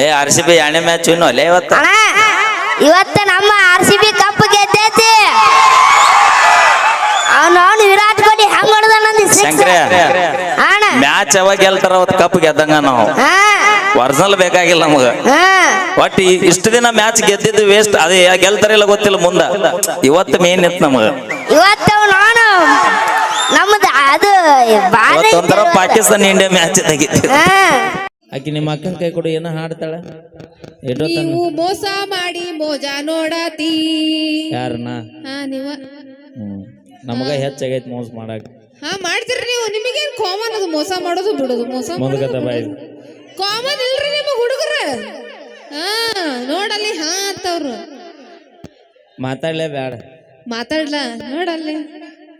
ಏ R C B ಎರಡನೇ match ಇನ್ನು ಅಲ್ಲೇ ಇವತ್ತು? ಅಣ್ಣ ಇವತ್ತು ನಮ್ಮ ಆರ್ ಸಿ ಬಿ ಕಪ್ ಗೆದ್ದೈತಿ. ಅವನು ಅವನು ವಿರಾಟ್ ಕೊಹ್ಲಿ ಹೆಂಗ್ ಹೊಡೆದ ನಂದು ಶಂಕ್ರೆ ಅಣ್ಣ. ಮ್ಯಾಚ್ ಯಾವಾಗ ಗೆಲ್ತಾರ ಅವತ್ತು ಕಪ್ ಗೆದ್ದಂಗ ನಾವು. ಹಾ. ಒರಿಜಿನಲ್ ಬೇಕಾಗಿಲ್ಲ ನಮಗ. ಒಟ್ಟು ಒಟ್ ಇಷ್ಟು ದಿನ ಮ್ಯಾಚ್ ಗೆದ್ದಿದ್ದು ವೇಸ್ಟ್ ಅದೇ ಗೆಲ್ತಾರಿಲ್ಲ ಗೊತ್ತಿಲ್ಲ ಮುಂದ. ಇವತ್ತು ಮೇನ್ ಇತ್ತು ನಮಗ. ಇವತ್ತು ಅವನು ನಮ್ದು ಅದು ಬಾಳ ಇವತ್ತೊಂಥರ ಪಾಕಿಸ್ತಾನ ಇಂಡಿಯಾ ಮ್ಯಾಚ್ ತೆಗಿತಿ ಹಾ. ಆಕಿ ನಿಮ್ಮ ಅಕ್ಕನ ಕೈ ಕೊಡು ಏನೋ ಹಾಡ್ತಾಳ? ಎಷ್ಟೋ ನೀವು ಮೋಸ ಮಾಡಿ ಮೋಜ ನೋಡತಿ. ಯಾರನ್ನ? ಹಾ ನೀವ. ಹ್ಮ್. ನಮಗ ಹೆಚ್ಚಾಗೈತಿ ಮೋಸ ಮಾಡಾಕ. ಹಾ ಮಾಡ್ತೀರಿ ನೀವು. ನಿಮಗೇನ್ ಕಾಮನ್ ಅದು? ಮೋಸ ಮಾಡೋದು ಬಿಡೋದು. ಮೋಸ ಮುಂದಗತ ಬಾಯ್. ಕಾಮನ್ ಇಲ್ರಿ ನಿಮ್ಮ ಹುಡುಗರ. ಹಾ ನೋಡಲ್ಲಿ ಹಾ ಅಂತವ್ರು. ಮಾತಾಡ್ಲೇ ಬೇಡ ಮಾತಾಡ್ಲ? ನೋಡಲ್ಲಿ.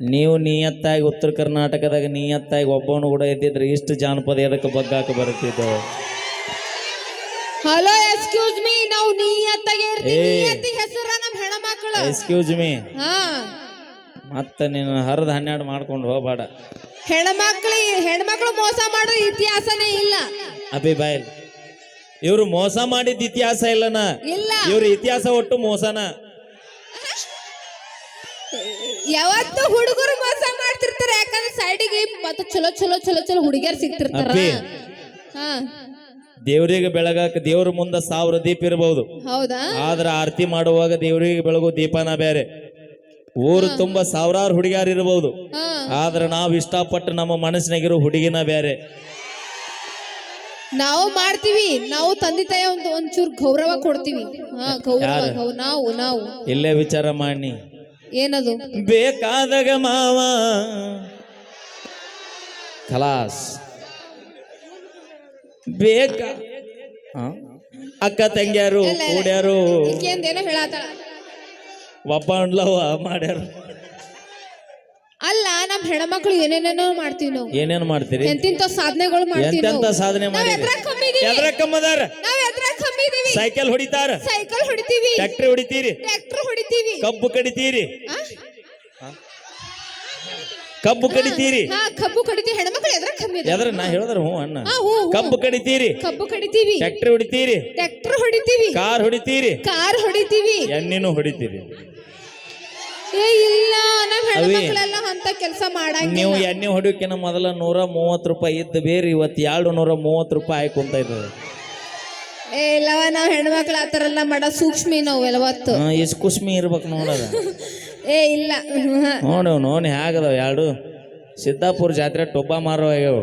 ನೀವು ನಿಯತ್ತಾಗಿ ಉತ್ತರ ಕರ್ನಾಟಕದಾಗ ನಿಯತ್ತಾಗಿ ಒಬ್ಬವನು ಕೂಡ ಇದ್ದಿದ್ರೆ ಇಷ್ಟು ಜಾನಪದ ಎದಕ್ಕೆ ಬಗ್ಗಾಕ ಬರುತ್ತಿದ್ದವು ಹಲೋ ಎಕ್ಸ್ಕ್ಯೂಸ್ ಮೀ ನಾವು ನಿಯತ್ತಾಗಿ ಇರ್ತೀವಿ. ನಿಯತ್ತಿಗೆ ಹೆಸರ ನಮ್ಮ ಹೆಣ್ಮಕ್ಳು. ಎಕ್ಸ್ಕ್ಯೂಸ್ ಮೀ ಹಾ. ಮತ್ತೆ ನೀನು ಹರಿದ ಹನ್ನೆರಡು ಮಾಡ್ಕೊಂಡು ಹೋಗ್ಬೇಡ. ಹೆಣ್ಮಕ್ಳು ಹೆಣ್ಮಕ್ಳು ಮೋಸ ಮಾಡೋ ಇತಿಹಾಸನೇ ಇಲ್ಲ. ಅಭಿ ಬಾಯ್ ಇವ್ರು ಮೋಸ ಮಾಡಿದ ಇತಿಹಾಸ ಇಲ್ಲನ? ಇಲ್ಲ. ಇವ್ರ ಇತಿಹಾಸ ಒಟ್ಟು ಮೋಸನ? ಯಾವತ್ತು ಹುಡುಗರು ಮೋಸ ಮಾಡ್ತಿರ್ತಾರೆ ಯಾಕಂದ್ರೆ ಸೈಡಿಗೆ ಮತ್ತೆ ಚಲೋ ಚಲೋ ಚಲೋ ಚಲೋ ಹುಡುಗಿಯರ್ ಸಿಗ್ತಿರ್ತಾರ ಅಪ್ಪಿ. ಹಾ. ದೇವರಿಗೆ ಬೆಳಗಾಕ ದೇವ್ರ ಮುಂದ ಸಾವಿರ ದೀಪ ಇರಬಹುದು ಹೌದಾ? ಆದ್ರ ಆರತಿ ಮಾಡುವಾಗ ದೇವರಿಗೆ ಬೆಳಗು ದೀಪನ ಬೇರೆ. ಊರು ತುಂಬಾ ಸಾವಿರಾರು ಹುಡುಗಿಯಾರು ಇರಬಹುದು ಹಾ. ಆದ್ರೆ ನಾವು ಇಷ್ಟಪಟ್ಟು ನಮ್ಮ ಮನಸ್ಸಿನಾಗಿರೋ ಹುಡುಗಿನ ಬೇರೆ. ನಾವು ಮಾಡ್ತೀವಿ ನಾವು ತಂದೆ ತಾಯಿ ಒಂದು ಒಂಚೂರು ಗೌರವ ಕೊಡ್ತೀವಿ. ಹಾ ಗೌರವ ಯಾರು? ಗೌ- ನಾವು ನಾವು. ಇಲ್ಲೇ ವಿಚಾರ ಮಾಡಿ. ಏನದು? ಬೇಕಾದಾಗ ಮಾವ. ಕಲಾಸ್ ಬೇಕ? ಅಕ್ಕ ತಂಗ್ಯಾರು ಕೂಡ್ಯಾರು. ಏನೋ ಹೇಳತ್ತಾಳ ಒಬ್ಬ ಅಂಡ್ಲವ ಮಾಡ್ಯಾರು. ಅಲ್ಲ ನಮ್ ಹೆಣ್ಮಕ್ಳು ಏನೇನೇನೋ ಮಾಡ್ತೀವಿ ನಾವು. ಏನೇನ್ ಮಾಡ್ತೀರಿ? ಎಂತಿಂತ ಸಾಧನೆಗಳು ಮಾಡ್ತೀವಿ ಎಂತೆಂತ ಸಾಧನೆ ಮಾಡಿ ಕಮ್ಮದಾರ ಸೈಕಲ್ ಹೊಡಿತಾರ. ಸೈಕಲ್ ಹೊಡಿತೀವಿ. ಟ್ರ್ಯಾಕ್ಟರ್ ಹೊಡಿತೀರಿ. ಟ್ರ್ಯಾಕ್ಟರ್ ಹೊಡಿತೀವಿ. ಕಬ್ಬು ಕಡಿತೀರಿ? ಕಬ್ಬು ಕಡಿತೀರಿ. ಹಾ ಕಬ್ಬು ಕಡಿತೀವಿ. ಹೆಣ್ಮಕ್ಳು ಎದ್ರ ಕಮ್ಮಿ ಎದ್ರ? ನಾ ಹೇಳಿದ್ರ ಹ್ಞೂ ಅಣ್ಣ. ಕಬ್ಬು ಕಡಿತೀರಿ. ಕಬ್ಬು ಕಡಿತೀವಿ. ಟ್ರ್ಯಾಕ್ಟರ್ ಹೊಡಿತೀರಿ. ಟ್ರ್ಯಾಕ್ಟರ್ ಹೊಡಿತೀವಿ. ಕಾರ್ ಹೊಡಿತೀರಿ. ಕಾರ್ ಹೊಡಿತೀವಿ. ಎಣ್ಣೆನೂ ಹೊಡಿತೀರಿ. ಏ ಇಲ್ಲ. ಹೆಣ್ಮಕ್ಳೆಲ್ಲ ಅಂತ ಕೆಲಸ ಮಾಡಂಗಿಲ್ಲ. ನೀವು ಎಣ್ಣೆ ಹೊಡಿಯೋಕಿನ ಮೊದಲ ನೂರ ಮೂವತ್ತು ರೂಪಾಯಿ ಇದ್ದ ಬೇರೆ ಇವತ್ತು ಎರಡು ನೂರ ಮೂವತ್ತು ರೂಪಾಯಿ ಹಾಕೊಂತ ಇದ್ದದ ಏ ಇಲ್ಲವ ನಾವ್ ಹೆಣ್ಮಕ್ಳು ಆತರಲ್ಲ ಮಾಡೋ ಸೂಕ್ಷ್ಮಿ ನಾವು ಎಲವತ್ತು ಇಸ್ ಕುಸ್ಮಿ ಇರ್ಬೇಕು ನೋಡದ ಏ ಇಲ್ಲ. ನೋಡು ನೋಡಿ ಹೇಗದವ ಎರಡು. ಸಿದ್ದಾಪುರ ಜಾತ್ರೆ ಟೊಬ್ಬ ಮಾರೋ ಆಗ್ಯಾವ.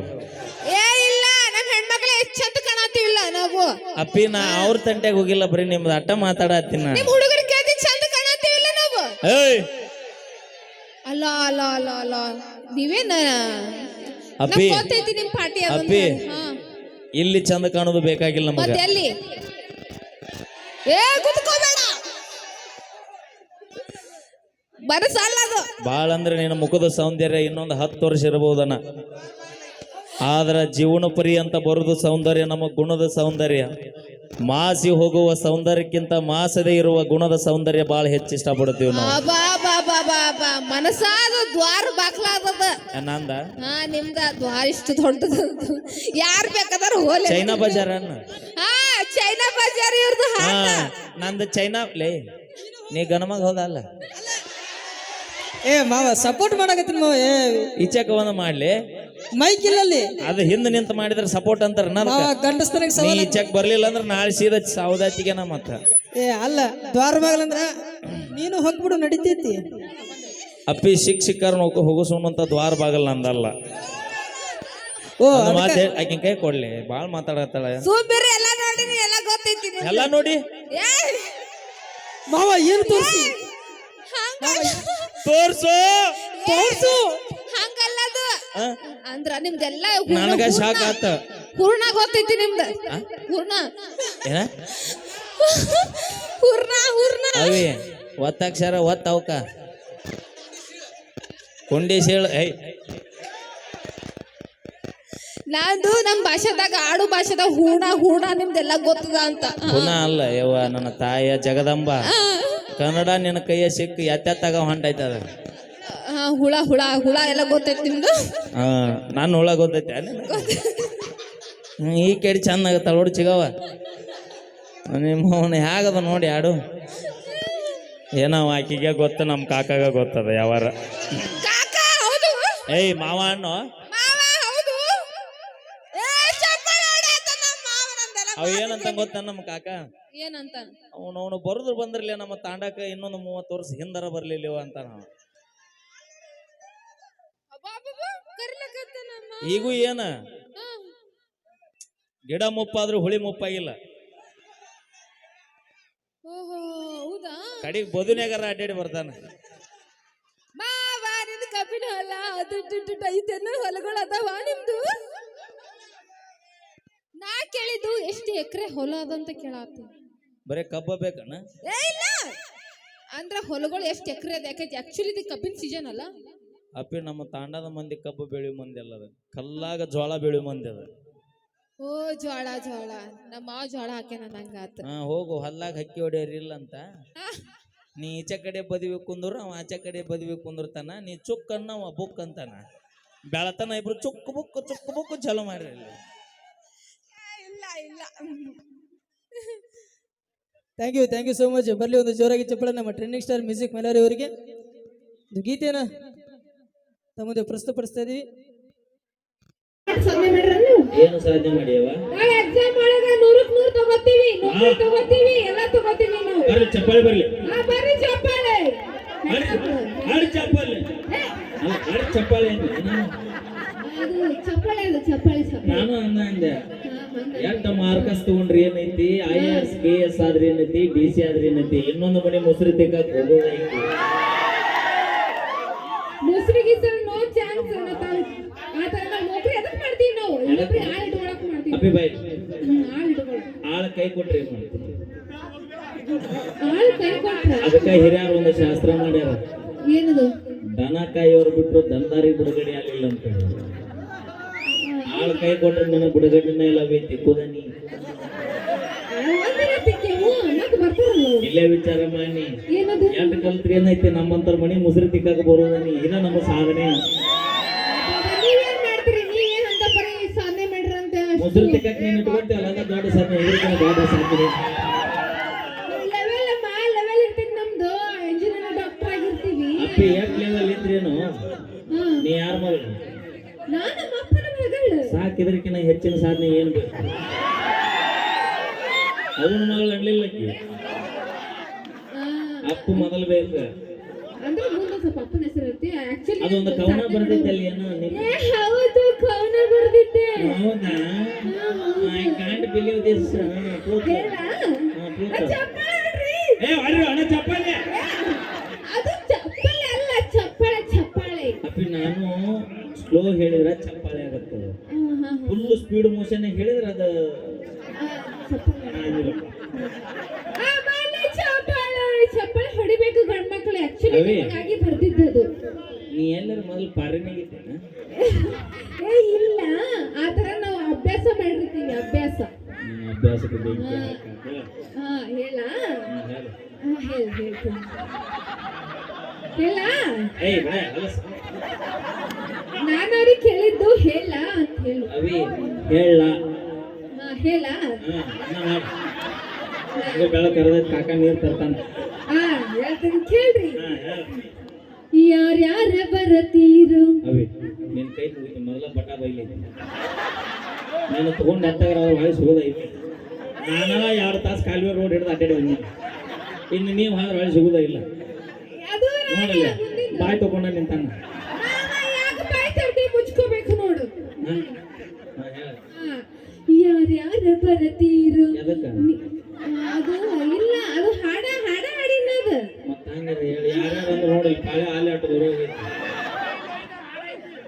ಏ ಇಲ್ಲ ನಮ್ಮ ಹೆಣ್ಮಕ್ಳು ಎಚ್ಚೆತ್ತು ಕಾಣತೀವಿಲ್ಲ ನಾವು. ಅಪ್ಪಿ ನಾ ಅವ್ರ ತಂಟೆಗೆ ಹೋಗಿಲ್ಲ ಬರೀ ನಿಮ್ದು ಅಟ್ಟ ಮಾತಾಡತ್ತೀನಿ ನಾ ನಿಮ್ ಹುಡುಗರ ಕೇಳ್ತಿ ಚಂದ ಕಾಣತೀವಿಲ್ಲ ನಾವು. ಏಯ್! ಅಲ್ಲ ಅಲ್ಲ ಅಲ್ಲ ಅಲ್ಲ ನೀವೇನ? ಅಪ್ಪಿ ನಮ್ಗ್ ಗೊತ್ತೈತಿ ನಿಮ್ ಪಾರ್ಟಿ ಅಪ್ಪಿ. ಇಲ್ಲಿ ಚಂದ ಕಾಣೋದು ಬೇಕಾಗಿಲ್ಲ ನಮಗ. ಮತ್ತೆ ಎಲ್ಲಿ? ಏ ಕುತ್ಕೋಬೇಡ. ಬರಸಲ್ಲ ಅದು. ಭಾಳ ಅಂದ್ರೆ ನಿನ್ನ ಮುಖದ ಸೌಂದರ್ಯ ಇನ್ನೊಂದು ಹತ್ತು ವರ್ಷ ಇರಬಹುದನ ಆದ್ರ ಜೀವನ ಅಂತ ಬರುದು ಸೌಂದರ್ಯ ನಮ್ಮ ಗುಣದ ಸೌಂದರ್ಯ. ಮಾಸಿ ಹೋಗುವ ಸೌಂದರ್ಯಕ್ಕಿಂತ ಮಾಸದೇ ಇರುವ ಗುಣದ ಸೌಂದರ್ಯ ಬಹಳ ಹೆಚ್ಚು ಇಷ್ಟಪಡ್ತೀವಿ ನಾವು. ಬಾ ಮನಸಾದ ದ್ವಾರ ಬಾಕ್ಲಾದದ. ನಂದ ಹಾ ನಿಮ್ದ ದ್ವಾರ ಇಷ್ಟು ದೊಡ್ಡದ. ಯಾರ್ ಬೇಕಾದ್ರ ಹೋಲೆ ಚೈನಾ ಬಜಾರ್ ಅನ್ನ? ಹಾ ಚೈನಾ ಬಜಾರ್ ಇವ್ರದ್ದು ಹಾ ನಂದ ಚೈನಾ ಲೇ ನೀ ಗಣಮಗ ಹೋದಲ್ಲ ಏ ಮಾವ ಸಪೋರ್ಟ್ ಮಾಡಕತ್ತೀನಿ ಮಾವ ಏ. ಈಚೆಕ ಒಂದು ಮಾಡ್ಲಿ. ಮೈಕ್ ಇಲ್ಲಲ್ಲಿ ಅದು ಹಿಂದೆ ನಿಂತ ಮಾಡಿದ್ರೆ ಸಪೋರ್ಟ್ ಅಂತಾರ ಗಂಡಸ್ತನಿಗೆ ನೀ ಸವಾಲ್ ಈಚೆಕ್ ಬರ್ಲಿಲ್ಲ ಅಂದ್ರೆ ನಾಳೆ ಸೀದಾ ಸೌದಾತಿಗೆ ನಾ ಮತ್ತ. ಏ ಅಲ್ಲ ದ್ವಾರ ಬಾಗಲಂದ್ರ ನೀನು ಹೋಗ್ಬಿಡು ನಡಿತೈತಿ. ಅಪ್ಪಿ ಶಿಕ್ಷಕರ ನೋಕ ಹೋಗಸೋಣಂತ ದ್ವಾರ ಬಾಗಲ್ ನಂದಲ್ಲ. ಓ ಮಾತು ಆಕಿನ ಕೈ ಕೊಡ್ಲಿ ಭಾಳ ಮಾತಾಡತ್ತಾಳ ಸುಮ್ಮಿರಿ ಎಲ್ಲ ನೋಡಿನಿ ಎಲ್ಲ ಗೊತ್ತೈತಿ ನಿಮ್ಗೆ. ಎಲ್ಲ ನೋಡಿ? ಏ, ಮಾವ ಏನು ತೋರಿಸಿ? ಹಂಗಲ್ಲ. ತೋರ್ಸು! ತೋರ್ಸು! ಹಂಗಲ್ಲ ಅದು. ಆ? ಅಂದ್ರ ನಿಮ್ದೆಲ್ಲ ನನಗ ಶಾಕ್ ಆತ. ಹೂರ್ಣ ಗೊತ್ತೈತಿ ನಿಮ್ದ. ಹೂರ್ಣ. ಏನ? ಹೂರ್ಣ ಹೂರ್ಣ. ಅವಿ ಒತ್ತಕ್ಷರ ಒತ್ತ ಅವಕ. ಕೊಂಡೇಶ್ ಹೇಳ ಐ ನಂದು ನಮ್ ಭಾಷೆದಾಗ ಆಡು ಭಾಷೆದಾಗ ಹೂಣ ಹೂಣ ನಿಮ್ದೆಲ್ಲ ಗೊತ್ತದ ಅಂತ. ಪುನಃ ಅಲ್ಲ ಯವ್ವ ನನ್ನ ತಾಯಿಯ ಜಗದಂಬ. ಕನ್ನಡ ನಿನ್ನ ಕೈಯ ಸಿಕ್ಕು ಎತ್ತೆತ್ತಾಗ ಹೊಂಟೈತದ ಹಾ, ಹುಳ ಹುಳ ಹುಳ ಎಲ್ಲ ಗೊತ್ತೈತಿ ನಿಮ್ದು? ಹಾ ನಾನು ಹುಳ ಗೊತ್ತೈತೆ. ಈ ಕೇಳಿ ಚಂದ ಆಗತ್ತ ನೋಡಿ ಚಿಗವ ನಿಮ್ಮ ಅವನು ಹೇಗದ ನೋಡಿ ಆಡು. ಏನೋ ಆಕಿಗೆ ಗೊತ್ತು ನಮ್ಮ ಕಾಕಾಗ ಗೊತ್ತದ ಯಾವಾರ. ಏಯ್ ಮಾವ ಅಣ್ಣು. ಅವ ಏನಂತ ಗೊತ್ತ ನಮ್ಮ ಕಾಕ? ಏನಂತ? ಅವನು ಅವನು ಬರುದ್ರು ಬಂದ್ರಲ್ಲ ನಮ್ಮ ತಾಂಡಕ ಇನ್ನೊಂದು ಮೂವತ್ತು ವರ್ಷ ಹಿಂದರ ಬರ್ಲಿಲ್ಲ ಅಂತ ನಾವು ಈಗೂ ಏನ? ಗಿಡ ಮುಪ್ಪಾದ್ರೂ ಹುಳಿ ಮುಪ್ಪಾಗಿಲ್ಲ. ಕಡಿಗೆ ಬದುನ್ಯಾಗಾರ ಅಡ್ಡಾಡಿ ಬರ್ತಾನ. ಮಾವ ನಿಂದ ಕಬ್ಬಿನ ಹೊಲ ಅದು ಐತೆಲ್ಲ ಹೊಲಗಳು ಅದಾವ ನಿಮ್ದು? ನಾ ಕೇಳಿದ್ದು ಎಷ್ಟು ಎಕರೆ ಹೊಲ ಅದಂತ ಕೇಳಾತಿ. ಬರೀ ಕಬ್ಬ ಬೇಕಣ್ಣ ಏ ಇಲ್ಲ! ಅಂದ್ರ ಹೊಲಗಳು ಎಷ್ಟು ಎಕರೆ ಅದ? ಯಾಕೈತಿ ಆಕ್ಚುಲಿ ಇದು ಕಬ್ಬಿನ ಸೀಸನ್ ಅಲ್ಲ. ಅಪ್ಪಿ ನಮ್ಮ ತಾಂಡದ ಮಂದಿ ಕಬ್ಬು ಬೆಳೆಯೋ ಮಂದಿ ಅಲ್ಲ ಅದು. ಕಲ್ಲಾಗ ಜೋಳ ಬೆಳೆಯೋ ಮಂದಿ ಅದ. ಓ ಜ್ವಾಳ ಜ್ವಾಳ. ನಮ್ಮ ಮಾವ ಜ್ವಾಳ ಹಾಕ್ಯಾನ ನಂಗಾತ ಹಾ ಹೋಗು ಹಲ್ಲಾಗ ಹಕ್ಕಿ ಹೊಡೆಯರಿಲ್ಲ ಅಂತ ನೀ ಈಚೆ ಕಡೆ ಬದಿವಿ ಕುಂದ್ರು ಅವ ಆಚೆ ಕಡೆ ಬದಿವಿ ಕುಂದಿರ್ತಾನ. ನೀ ಚುಕ್ ಅನ್ನ ಅವ ಬುಕ್ ಅಂತಾನ. ಬೆಳತನ ಇಬ್ರು ಚುಕ್ ಬುಕ್ ಚುಕ್ ಬುಕ್ ಚಲೋ ಮಾಡ್ರಿ ಇಲ್ಲಿ ಇಲ್ಲ ಇಲ್ಲ. Thank you thank you so much ಬರಲಿ ಒಂದು ಜೋರಾಗಿ ಚಪ್ಪಳ ನಮ್ಮ ಟ್ರೆಂಡಿಂಗ್ ಸ್ಟಾರ್ ಮ್ಯೂಸಿಕ್ ಮೈಲಾರಿ ಅವರಿಗೆ. ಒಂದು ಗೀತೆನ ತಮ್ಮ ಇದೀವಿ ಏನು ಸಾಧನೆ ಮಾಡಿಯವ ನಾಳೆ ಎಕ್ಸಾಮ್ ಒಳಗ ನೂರಕ್ ನೂರ್ ತಗೋತೀವಿ ನೂರು ತಗೋತೀವಿ ಎಲ್ಲ ತಗೋತೀವಿ ನಾವು. ಬರ್ಲಿ ಚಪ್ಪಾಳೆ ಬರ್ಲಿ. ಬರ್ರಿ ಚಪ್ಪಾಳೆ. ಹಾಡಿ ಚಪ್ಪಾಳೆ. ಹಾಡಿ ಚಪ್ಪಾಳೆ ಅದು ಚಪ್ಪಾಳೆ ಅದು ಚಪ್ಪಾಳೆ ಚಪ್ಪಾಳೆ ನಾನು ಅನ್ನ ಅಂದೆ. ಹಾ. ಎಂಟ ಮಾರ್ಕಸ್ ತಗೊಂಡ್ರಿ ಏನೈತಿ? ಐ ಎಸ್ ಕೆ ಎಸ್ ಆದ್ರೆ ಏನೈತಿ? ಡಿ ಸಿ ಆದ್ರೆ ಏನೈತಿ? ಇನ್ನೊಂದು ಮನೆ ಮೊಸರು ತೆಗಕ್ ಹೋಗೋದೈತಿ ಮೊಸರು ಗಿಸರು ನೋ ಚಾನ್ಸ್ ಆ ತರ ಮಾಡ್ತೀವಿ ನಾವು ಇನ್ನೊಬ್ರಿಗೆ ಆಳ್ ಇಟ್ಕೊಳಕ್ ಮಾಡ್ತೀವಿ. ಅಪ್ಪಿ ಬಾಯ್. ಹ್ಮ್, ಆಳ್ ಇಟ್ಕೊಳಕ್. ಆಳ ಕೈ ಕೊಟ್ರಿ ಏನ್ ಮಾಡ್ತೀರಿ? ಆಳ್ ಕೈ ಕೊಟ್ರ? ಅದಕ್ಕ ಹಿರಿಯರು ಒಂದು ಶಾಸ್ತ್ರ ಮಾಡ್ಯಾರ. ಏನದು? ದನ ಕಾಯೋರು ಬಿಟ್ರು ದಂದಾರಿ ಬಿಡುಗಡೆ ಆಗಲಿಲ್ಲ ಅಂತ ಹೇಳಿ ಆಳ ಕೈ ಕೊಟ್ರೆ ನನ್ನ ಬಿಡುಗಡೆನ ಇಲ್ಲ ಬೇ ತಿಕ್ಕುದನಿ. ಇಲ್ಲೇ ವಿಚಾರ ಮಾಡಿ. ಎಂಟ ಕಲ್ತ್ರಿ ಏನೈತಿ ನಮ್ಮಂತರ ಮನಿ ಮುಸುರಿ ತಿಕ್ಕಾಕ ಬರೋದನಿ ಇದ ನಮ್ಮ ಸಾಧನೆ ಅಂತ ಮುಸುರಿ ಇಟ್ಕೊಂಡೆ ಅಲ್ಲ ದೊಡ್ಡ ಸಾಧನೆ ಇದ್ರಕಿನ ದೊಡ್ಡ ಸಾಧನೆ. ಅಪ್ಪಿ ಎಟ್ ಲೆವೆಲ್ ಇದ್ರೇನು? ನೀ ಯಾರ ಮಗಳು? ಸಾಕಿದ್ರಕಿನ ಹೆಚ್ಚಿನ ಸಾಧನೆ ಏನು ಬೇಕು? ಅವನ ಮಗಳು ಅನ್ಲಿಲ್ಲ. ಅಪ್ಪ ಮೊದಲು ಬೇಕು. ಅಂದ್ರೆ ಮುಂದೆ ಸ್ವಲ್ಪ ಅಪ್ಪನ ಹೆಸರು ಇರ್ತಿ ಆಕ್ಚುಲಿ ಅದೊಂದು ಕವನ ಬರ್ತೈತೆ ಅಲ್ಲಿ ಏನೋ ಕವನ ಬರೆದಿದ್ದೆ. ಹೌದಾ? ಐ ಕಾಂಟ್ ಬಿಲೀವ್ ದಿಸ್ ಏ ಅರಿ ಅಣ್ಣ ಅದು ಅಲ್ಲ ಚಪ್ಪಾಳೆ ಚಪ್ಪಾಳೆ. ಅಪ್ಪಿ ನಾನು ಸ್ಲೋ ಹೇಳಿದ್ರೆ ಚಪ್ಪಾಳೆ ಆಗತ್ತೆ. ಫುಲ್ ಸ್ಪೀಡ್ ಮೋಷನ್ ಹೇಳಿದ್ರೆ ಅದು. ಚಪ್ಪಾಳೆ. ಹೊಡಿಬೇಕು ಗಂಡ್ ಮಕ್ಕಳು ಆಕ್ಚುಲಿ ಅವಿ. ನೀ ಎಲ್ಲರ ಮೊದಲು ಪಾರಿನಾಗಿದ್ದೇನೆ? ಏ ಇಲ್ಲ. ಆ ತರ ನಾವು ಅಭ್ಯಾಸ ಮಾಡಿರ್ತೀವಿ ಅಭ್ಯಾಸ. ನಿಮ್ಮ ಅಭ್ಯಾಸಕ್ಕೆ ಬೆಂಕಿ ಹಾಕಾಕ. ಹಾ ಹೇಳ. ಹ್ಮ್, ಹೇಳು. ಹಾ ಹೇಳ ಹೇಳ್ತೀನಿ ಹೇಳ. ಏಯ್ ಹೊಲಸು. ನಾನು ಅವ್ರಿಗೆ ಕೇಳಿದ್ದು ಹೇಳ ಅಂತ ಹೇಳು. ಅವಿ ಹೇಳ. ಹಾ ಹೇಳ. ಬೆಳ ಕರೆದ ಕಾಕ ನೀರ್ ತರ್ತಾನ. ಹಾ ಹೇಳ್ತೀನಿ ಕೇಳ್ರಿ. ಹಾ, ಹೇಳು. ಯಾರ್ಯಾರ ಬರತೀರು? ಅವೇ ನಿನ್ನ ಕೈ ಮುಗಿತು ಮೊದಲ ಬಟ ಬೈಲಿ. ನಾನು ತಗೊಂಡ್ ಹತ್ತಾಗ ಅವ್ರ ಹೊಳೆ ಸಿಗೋದೈತಿ ನಾನ ಎರಡು ತಾಸು ಕಾಲುವೆ ರೋಡ್ ಹಿಡಿದು ಅಡ್ಡಾಡಿ ಬಂದಿ ಇನ್ನು ನೀವು ಹಾದ್ರೆ ಹೊಳೆ ಸಿಗೋದ ಇಲ್ಲ. ನೋಡಲ್ಲ ಬಾಯ್ ತಗೊಂಡ ನಿಂತಾನ ಮುಚ್ಕೋಬೇಕು ನೋಡು? ಯಾರ್ಯಾರ ಬರತೀರು ಎದಕ್ಕ ನಿ- ಅದು ಇಲ್ಲ ಅದು ಹಾಡ ಹಾಡ ಹಾಡಿನದು ಹೇಳಿ? ಯಾರ್ಯಾರು ಅಂದ್ರೆ ನೋಡಿ ಕಾಳೆ ಹಾಲೆ ಆಟ ದೂರ ಹೋಗೈತಿ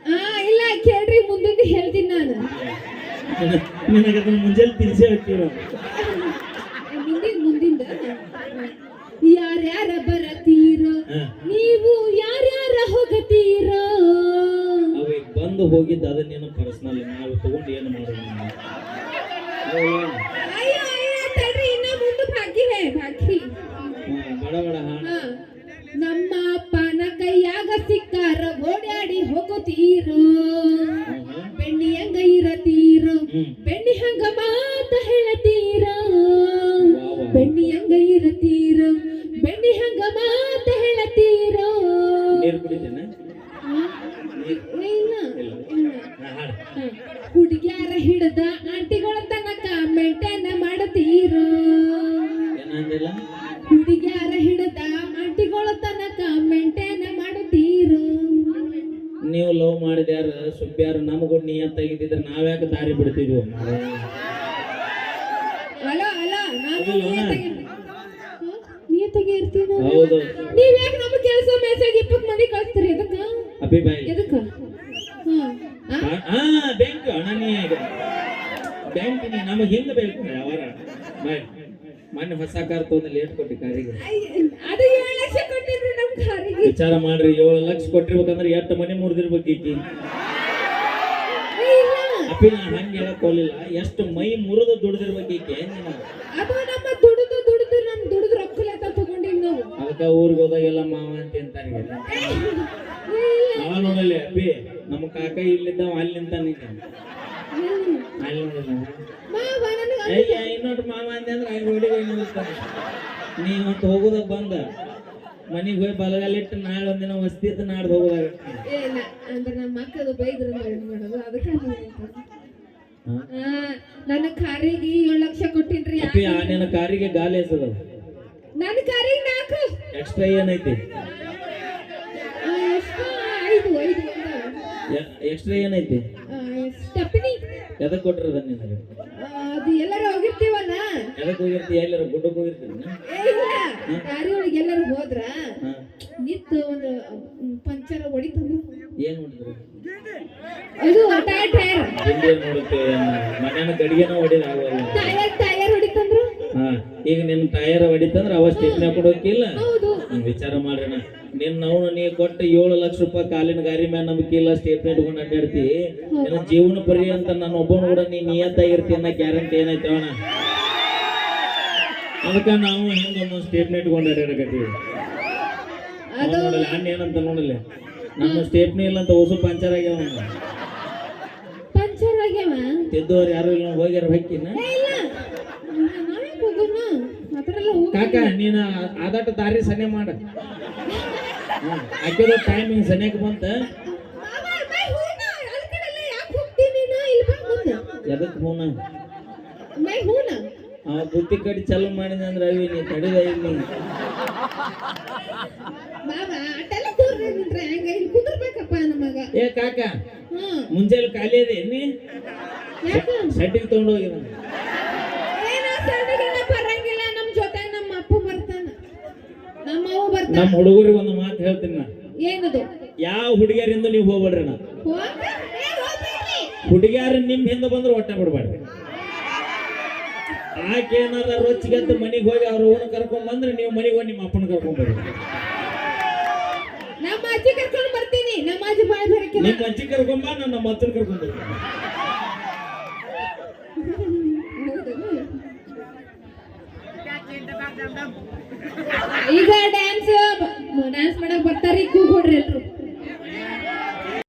ಹಾ ಇಲ್ಲ ಕೇಳ್ರಿ ಮುಂದಿನ ಹೇಳ್ತೀನಿ ನಾನು. ನಿನಗೆ ಅದನ್ನ ಮುಂಜಾನೆ ತಿನ್ಸೇ ಹೋಗ್ತೀವಿ ಮುಂದಿನ ಮುಂದಿಂದ. ಯಾರ್ಯಾರ ಬರತೀರ. ನೀವು ಯಾರ್ಯಾರ ಹೋಗತೀರ. ಅವ ಬಂದು ಹೋಗಿದ್ದು ಅದನ್ನೇನು ಪರ್ಸನಲ್ ನಾವು ತಗೊಂಡು ಏನು ಮಾಡೋದು ಮುಂದೆ ಅಯ್ಯೋ ಅಯ್ಯೋ ತಡ್ರಿ ಇನ್ನ ಮುಂದೆ ಹಾಡು ಹಾ. ನಮ್ಮ ಅಪ್ಪನ ಕೈಯಾಗ ಸಿಕ್ಕಾರ ಓಡಾಡಿ ಹೋಗುತ್ತೀರು ಬೆಣ್ಣಿ ಹಂಗ ಇರತೀರು. ಬೆಣ್ಣಿ ಹಂಗ ಮಾತ ಹೇಳತೀರ. ಬೆಣ್ಣಿ ಹಂಗ ಇರತೀರು. ಬೆಣ್ಣಿ ಹಂಗ ಮಾತ ಹೇಳತೀರೋ. ಹುಡುಗಿಯಾರ ಹಿಡ್ದ ಆಂಟಿಗಳ ತನಕ ಮೆಂಟೇನ್ ಮಾಡತೀರು. ಹುಡುಗಿ ಮಾಡಿದ್ಯಾರ ಸುಬ್ಬ್ಯಾರ ನಮಗೂ ನಿಯತ್ ತೆಗಿತಿದ್ರೆ ನಾವ್ಯಾಕೆ ದಾರಿ ಬಿಡ್ತಿದ್ವು? ಅಲೋ ಅಲೋ ನಾನು ಅದಿಲ್ಲ ಅಣ್ಣ. ನಿಯತ್ತಾಗಿ- ಹ? ನಿಯತ್ತಾಗಿ ಇರ್ತೀವಿ ನಾವು. ಹೌದು. ನೀವ್ ಯಾಕೆ ನಮ್ಮ ಕೆಲಸ ಮೆಸೇಜ್ ಇಪ್ಪತ್ ಮಂದಿ ಕಳಿಸ್ತೀರಿ? ಎದಕ್ಕ? ಅಪ್ಪಿ ಬಾಯಿ. ಎದಕ್ಕ? ಹಾ ಆ? ಬ್ಯಾಂಕ್ ಅಣ್ಣ ನೀ ಬ್ಯಾಂಕ್ ನೀ ನಮಗೆ ಹಿಂಗ ಬೇಕು? ಅವರ. ಬಾಯ್ ಮೊನ್ನೆ ಹೊಸ ಕಾರ್ ತೊಗೊಂಡು ಲೇಟ್ ಕೊಟ್ಟಿ ಕಾರಿಗೆ. ಅಯ್ಯ, ಅದು ಏಳು ಲಕ್ಷ ಕೊಟ್ಟಿದ್ರು ನಮ್ ಕಾರಿಗೆ. ವಿಚಾರ ಮಾಡ್ರಿ ಏಳು ಲಕ್ಷ ಕೊಟ್ಟಿರ್ಬೇಕಂದ್ರೆ ಎಷ್ಟು ಮನೆ ಮುರಿದಿರ್ಬೇಕು ಈಕಿ ಅಪ್ಪಿ ನಾನು ಹಂಗೆ ಹೇಳಕ್ ಹೋಗ್ಲಿಲ್ಲ ಎಷ್ಟು ಮೈ ಮುರಿದು ದುಡ್ದಿರ್ಬೇಕು ಈಕೆ ನೀನು? ಅದು ನಮ್ಮ ದುಡಿದು ದುಡಿದು ನಮ್ ದುಡಿದು ರೊಕ್ಕ ಲೆಕ್ಕ ತಗೊಂಡಿವಿ ನಾವು. ಅದಕ್ಕೆ ಊರಿಗೆ ಹೋದಾಗೆಲ್ಲ ಮಾವ ಅಂತ ಅಂತಾರೆ ಇಲ್ಲ ಮಾವ ಅಪ್ಪಿ ನಮ್ಮ ಕಾಕ ಇಲ್ಲಿದ್ದ ಅಲ್ಲಿಂದ ಅಲ್ಲಿ ನೋಡಿಲ್ಲ. ಅಯ್ಯ ಇನ್ನೊಟ್ಟು ಮಾವ ಅಂದೆ ಅಂದ್ರೆ ಅಲ್ಲಿ ನೋಡಿ ನೀ ಇವತ್ತು ಹೋಗೋದಾಗ ಬಂದ. ಮನೆಗೆ ಹೋಗಿ ಬಲಗಾಲಿಟ್ಟು ನಾಳೆ ಒಂದಿನ ವಸ್ತಿ ಇತ್ತು ನಾಡ್ದು ಹೋಗೋದಾಗ ಏ, ಇಲ್ಲ ಅಂದ್ರೆ ನಮ್ಮ ಮಕ್ಕಳು ಬೈದ್ರು ಮಾಡೋದು? ಅದಕ್ಕೆ ನನ್ನ ಕಾರಿಗೆ ಏಳು ಲಕ್ಷ ಕೊಟ್ಟಿನ್ರಿ ಅಪ್ಪಿ ಆ ನಿನ್ನ ಕಾರಿಗೆ ಗಾಲಿ ಎಸದ ನನ್ನ ಕಾರಿಗೆ ನಾಲ್ಕು. ಎಕ್ಸ್ಟ್ರಾ ಏನೈತಿ? ಆ, ಎಷ್ಟು ಐದು ಐದು ಎಕ್ಸ್ಟ್ರಾ ಏನೈತಿ? ಸ್ಟೆಪ್ನಿ. ಎದಕ್ ಕೊಟ್ಟಿರದ ನಿನಗೆ? ಅದು ಎಲ್ಲರೂ ಹೋಗಿರ್ತೀವಲ್ಲ? ಎದಕ್ ಹೋಗಿರ್ತಿ ಎಲ್ಲಾರ ಗುಡ್ಡಕ್ಕೆ ಹೋಗಿರ್ತೀನಿ ಏ, ಇಲ್ಲ ದಾರಿ ಒಳಗೆ ಎಲ್ಲರೂ ಹೋದ್ರ ಹಾ. ನಿಂತು ಒಂದು ಪಂಚರ್ ಹೊಡಿತಂದ್ರು ಏನ್ ಹೊಡಿದ್ರು? ಇದು ಟೈರ್ ಟೈರ್ ಹಿಂದೆ ನೋಡುತ್ತೇವೆ ಮಧ್ಯಾಹ್ನ ಗಡಿಗೆನ ಹೊಡಿದ ಆಗೋಲ್ಲ ಟೈರ್ ಟೈರ್ ಹೊಡಿತಂದ್ರು ಹಾ. ಈಗ ನಿನ್ ಟೈರ್ ಹೊಡಿತಂದ್ರ ಅವ ಸ್ಟೇಟ್ನ ಕೊಡೋಕಿಲ್ಲ. ವಿಚಾರ ಮಾಡ್ರಣ ನಿನ್ನ ನಾವು ನೀ ಕೊಟ್ಟ ಏಳು ಲಕ್ಷ ರೂಪಾಯಿ ಕಾಲಿನ ಗಾರಿ ಮ್ಯಾನ್ ನಂಬಿಕೆಲ್ಲ ಸ್ಟೇಟ್ ಸ್ಟೇಟ್ಮೆಂಟ್ ಇಟ್ಕೊಂಡು ಅಡ್ಡಾಡ್ತಿ. ನಿನ್ನ ಜೀವನ ಅಂತ ನಾನು ಒಬ್ಬನ ಕೂಡ ನೀ ನಿಯತ್ತಾಗಿರ್ತಿ ಅನ್ನೋ ಗ್ಯಾರಂಟಿ ಏನೈತೆ ಅವನ ಅದಕ್ಕೆ ನಾವು ಹೆಂಗೊಂದು ಸ್ಟೇಟ್ಮೆಂಟ್ ಇಟ್ಕೊಂಡು ಅಡ್ಡಾಡಕತ್ತೀವಿ ಅದು ನೋಡಲ್ಲ ಅಣ್ಣ ಏನಂತ ನೋಡಲಿ ನಮ್ಮ ಸ್ಟೇಟ್ನೇ ಇಲ್ಲ ಅಂತ ಹೊಸ ಪಂಚರ್ ಆಗ್ಯಾವ. ಪಂಚರ್ ಆಗ್ಯಾವ? ತಿದ್ದವ್ರು ಯಾರು ಇಲ್ಲ ಹೋಗ್ಯಾರ ಹಕ್ಕಿನ. ಹೋಗ ಕಾಕ ನೀನು ಆದಾಟ ದಾರಿ ಸನ್ನೆ ಮಾಡ. ಹಾಕಿದ ಟೈಮಿಂಗ್ ಸನಿಯಕ್ ಬಂತ. ಯಾಕೆ ಹೋಗ್ತೀನಿ ನಾ ಇಲ್ಲಿ ಬಾ ಮುಂದೆ ಎದಕ್ ಹೂನ. ಅವ ಬುತ್ತಿ ಕಡಿ ಚಾಲು ಮಾಡಿದ ಅಂದ್ರೆ ಅವಿ ನೀ ತಡಿದ ಇಲ್ಲಿ. ಏ ಕಾಕ ಮುಂಜಾನೆ ಖಾಲಿ ಅದೇ ನೀ ಸಡ್ಡಿಗೆ ಸೆಟ್ಟಿಗೆ ತಗೊಂಡು ಹೋಗಿದ ಏನ ಬರಂಗಿಲ್ಲ ನಮ್ ಜೊತೆ ನಮ್ಮ ಹುಡುಗರಿಗೆ ಒಂದು ಮಾತು ಹೇಳ್ತೀನಿ ನಾ. ಯಾವ ಹುಡುಗಿಯರಿಂದ ನೀವು ಹೋಗ್ಬೇಡ್ರಿ ನಾ. ಹುಡುಗಿಯಾರ ನಿಮ್ ಹಿಂದೆ ಬಂದ್ರೆ ಒಟ್ಟ ಬಿಡ್ಬೇಡ್ರಿ. ಆಕೆ ಏನಾರ ರೊಚ್ಚಿಗೆದ್ದು ಮನೆಗೆ ಹೋಗಿ ಅವ್ರ ಓನ ಕರ್ಕೊಂಡ್ ಬಂದ್ರೆ ನೀವು ಮನೆಗೆ ಹೋಗಿ ನಿಮ್ಮ ಅಪ್ಪನ ಕರ್ಕೊಂಡ್ ಬರ್ರಿ. ನಮ್ಮ ಅಜ್ಜಿ ಕರ್ಕೊಂಡು ಬರ್ತೀನಿ. ನಮ್ಮ ಅಜ್ಜಿ ಬಾಯ್ ಬರಕಿಲ್ಲ ನಿಮ್ಮ ಅಜ್ಜಿ ಕರ್ಕೊಂಡ್ ಬಾ ನಾನು ನಮ್ಮ ಅತ್ತನ ಕರ್ಕೊಂಡ್ ಬರ್ತೀನಿ. ಈಗ ಡ್ಯಾನ್ಸ್ ಡ್ಯಾನ್ಸ್ ಮಾಡಕ್ ಬರ್ತಾರಿ ಕೂಗ್ ಎಲ್ರು.